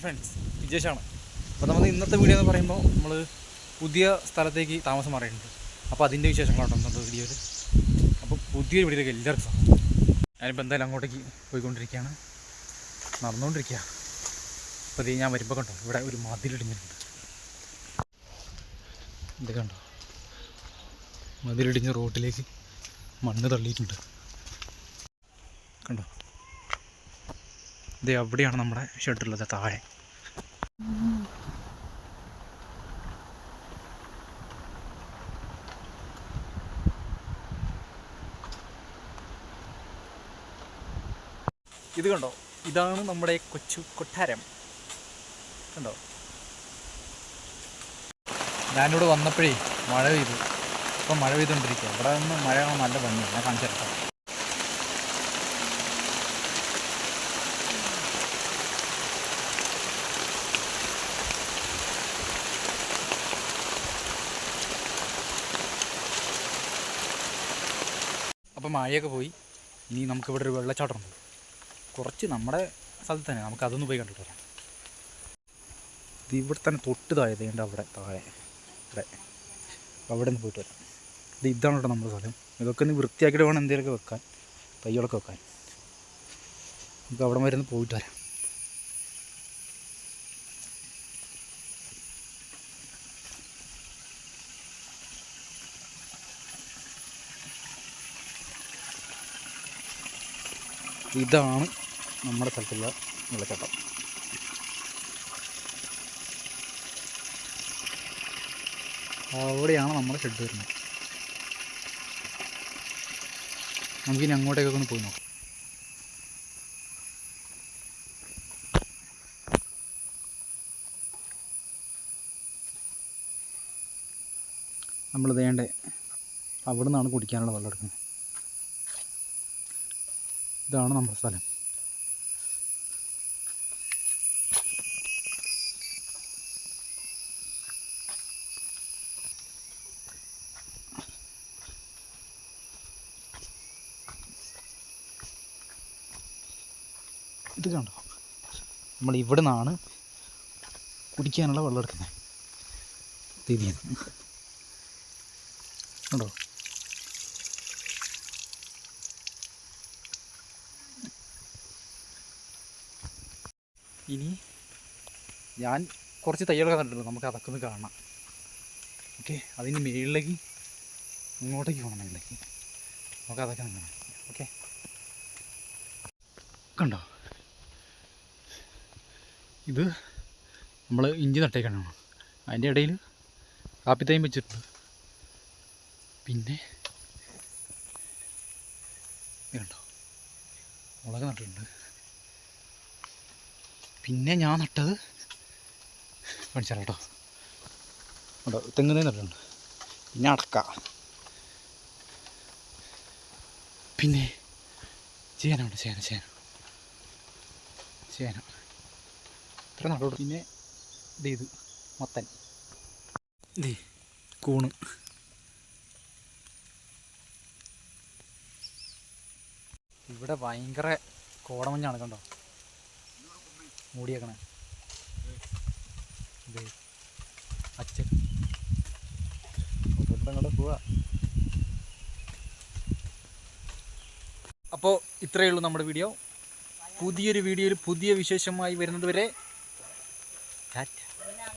Friends വിജേഷാണ്. അപ്പോൾ നമ്മൾ ഇന്നത്തെ വീഡിയോ എന്ന് പറയുമ്പോൾ നമ്മൾ പുതിയ സ്ഥലത്തേക്ക് താമസം മാറിയിട്ടുണ്ട്. അപ്പോൾ അതിന്റെ വിശേഷങ്ങളാണ് ഇന്നത്തെ വീഡിയോയിൽ അപ്പോൾ പുതിയ വീഡിയോയിലേക്ക് എല്ലാവർക്കും. ഞാനിപ്പോൾ എന്തായാലും അങ്ങോട്ടേക്ക് പോയിക്കൊണ്ടിരിക്കുകയാണ്. നടന്നുകൊണ്ടിരിക്കുക അപ്പോൾ ഇത് ഞാൻ വരുമ്പോൾ കണ്ടോ ഇവിടെ ഒരു മതിലിടിഞ്ഞിട്ടുണ്ട് ഇത് കണ്ടോ? മതിലിടിഞ്ഞ റോട്ടിലേക്ക് മണ്ണ് തള്ളിയിട്ടുണ്ട്. കണ്ടോ? ഇത് അവിടെയാണ് നമ്മുടെ ഷെഡുള്ളത് താഴെ. ഇത് കണ്ടോ? ഇതാണ് നമ്മുടെ കൊച്ചു കൊട്ടാരം. കണ്ടോ? ഞാനിവിടെ വന്നപ്പോഴേ മഴ പെയ്തു. ഇപ്പം മഴ പെയ്തുകൊണ്ടിരിക്കുക ഇവിടെ നിന്ന് മഴ നല്ല ഭംഗിയാണ്. ഞാൻ കാണിച്ചു തരട്ടെ അപ്പം മഴയൊക്കെ പോയി. ഇനി നമുക്കിവിടെ ഒരു വെള്ളച്ചാട്ടമുണ്ട്. കുറച്ച് നമ്മുടെ സ്ഥലത്ത് തന്നെ. നമുക്ക് അതൊന്ന് പോയി കണ്ടിട്ട് വരാം. ഇത് ഇവിടെ തന്നെ തൊട്ട് താഴെ വേണ്ട അവിടെ? താഴെ. ഇവിടെ. അപ്പോൾ അവിടെ നിന്ന് പോയിട്ട് വരാം. ഇത് ഇതാണ് കേട്ടോ നമ്മുടെ സ്ഥലം. ഇതൊക്കെ ഒന്ന് വൃത്തിയാക്കിയിട്ട് വേണം എന്തെങ്കിലുമൊക്കെ വെക്കാൻ. തൈകളൊക്കെ വെക്കാൻ. നമുക്ക് അവിടെ വരെ ഒന്ന് പോയിട്ട് വരാം. ഇതാണ് നമ്മുടെ സ്ഥലത്തുള്ള വെള്ളച്ചാട്ടം അവിടെയാണ് നമ്മുടെ ഷെഡ് വരുന്നത്. നമുക്കിനി അങ്ങോട്ടേക്കൊക്കെ ഒന്ന് പോയി നോക്കാം. നമ്മൾ വേണ്ടേ അവിടെ നിന്നാണ് കുടിക്കാനുള്ള വെള്ളം എടുക്കുന്നത്. ഇതാണ് നമ്മുടെ സ്ഥലം. ഇത് കണ്ടോ? നമ്മൾ ഇവിടെ നിന്നാണ് കുടിക്കാനുള്ള വെള്ളം എടുക്കുന്നത്. തിരിയുന്നത് കണ്ടോ? ഇനി ഞാൻ കുറച്ച് തയ്യലൊക്കെ കണ്ടിട്ടുണ്ട് നമുക്ക് അതൊക്കെ ഒന്ന് കാണാം. ഓക്കെ അതിന് മുകളിലേക്ക് ഇങ്ങോട്ടേക്ക് പോകണം മുകളിലേക്ക് നമുക്ക് അതൊക്കെ ഒന്ന് കാണാം. ഓക്കെ കണ്ടോ? ഇത് നമ്മൾ ഇഞ്ചി നട്ടേക്കാണ്. അതിന്റെ ഇടയിൽ കാപ്പിത്തൈയും വെച്ചിട്ടുണ്ട്. പിന്നെ കണ്ടോ മുളക് നട്ടിട്ടുണ്ട്. പിന്നെ ഞാൻ നട്ടത് കാണിച്ചാൽ കേട്ടോ കേട്ടോ തെങ്ങ് തൈ നട്ടിട്ടുണ്ട്. പിന്നെ അടക്ക. പിന്നെ ചേനുണ്ട് ചേന ചേന. ചേന. ഇത്ര നട്ടോട്ട് പിന്നെ ഇത് മത്തൻ. ദേ കൂണ്. ഇവിടെ ഭയങ്കര കോടമഞ്ഞാണ് കണ്ടോ? മൂടിയേക്കണേ. അച്ഛൻ. അങ്ങോട്ട് പോവാ. അപ്പോൾ ഇത്രയേ ഉള്ളൂ നമ്മുടെ വീഡിയോ. പുതിയൊരു വീഡിയോയിൽ പുതിയ വിശേഷമായി വരുന്നത് വരെ ടാറ്റ